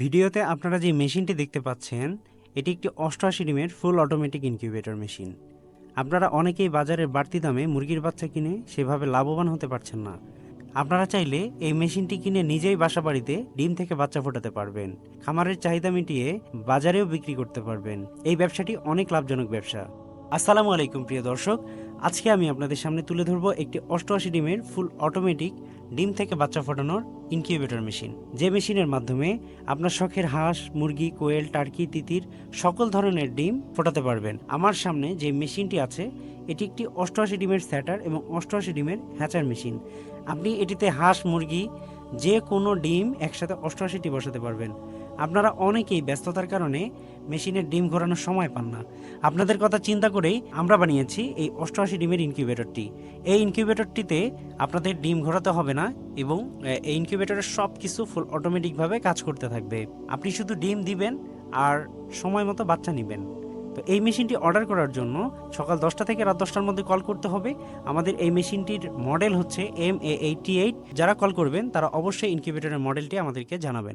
ভিডিওতে আপনারা যে মেশিনটি দেখতে পাচ্ছেন, এটি একটি অষ্টআশি ডিমের ফুল অটোমেটিক ইনকিউবেটর মেশিন। আপনারা অনেকেই বাজারের বাড়তি দামে মুরগির বাচ্চা কিনে সেভাবে লাভবান হতে পারছেন না। আপনারা চাইলে এই মেশিনটি কিনে নিজেই বাসা বাড়িতে ডিম থেকে বাচ্চা ফোটাতে পারবেন। খামারের চাহিদা মিটিয়ে বাজারেও বিক্রি করতে পারবেন। এই ব্যবসাটি অনেক লাভজনক ব্যবসা। আসসালামু আলাইকুম, প্রিয় দর্শক। আজকে আমি আপনাদের সামনে তুলে ধরবো একটি অষ্টআশি ডিমের ফুল অটোমেটিক ডিম থেকে বাচ্চা ফোটানোর ইনকিউবেটর মেশিন। যে মেশিনের মাধ্যমে আপনার শখের হাঁস, মুরগি, কোয়েল, টার্কি, তিতির সকল ধরনের ডিম ফোটাতে পারবেন। আমার সামনে যে মেশিনটি আছে, এটি একটি অষ্টআশি ডিমের স্যাটার এবং অষ্টআশি ডিমের হ্যাচার মেশিন। আপনি এটিতে হাঁস, মুরগি যে কোনো ডিম একসাথে অষ্টআশিটি বসাতে পারবেন। আপনারা অনেকেই ব্যস্ততার কারণে মেশিনের ডিম ঘোরানোর সময় পান না। আপনাদের কথা চিন্তা করেই আমরা বানিয়েছি এই অষ্টআশি ডিমের ইনকিউবেটরটি। এই ইনকিউবেটরটিতে আপনাদের ডিম ঘোরাতে হবে না এবং এই ইনকিউবেটরের সব কিছু ফুল অটোমেটিকভাবে কাজ করতে থাকবে। আপনি শুধু ডিম দিবেন আর সময় মতো বাচ্চা নেবেন। তো এই মেশিনটি অর্ডার করার জন্য সকাল দশটা থেকে রাত দশটার মধ্যে কল করতে হবে। আমাদের এই মেশিনটির মডেল হচ্ছে এম এ এইটি এইট যারা কল করবেন, তারা অবশ্যই ইনকিউবেটরের মডেলটি আমাদেরকে জানাবেন।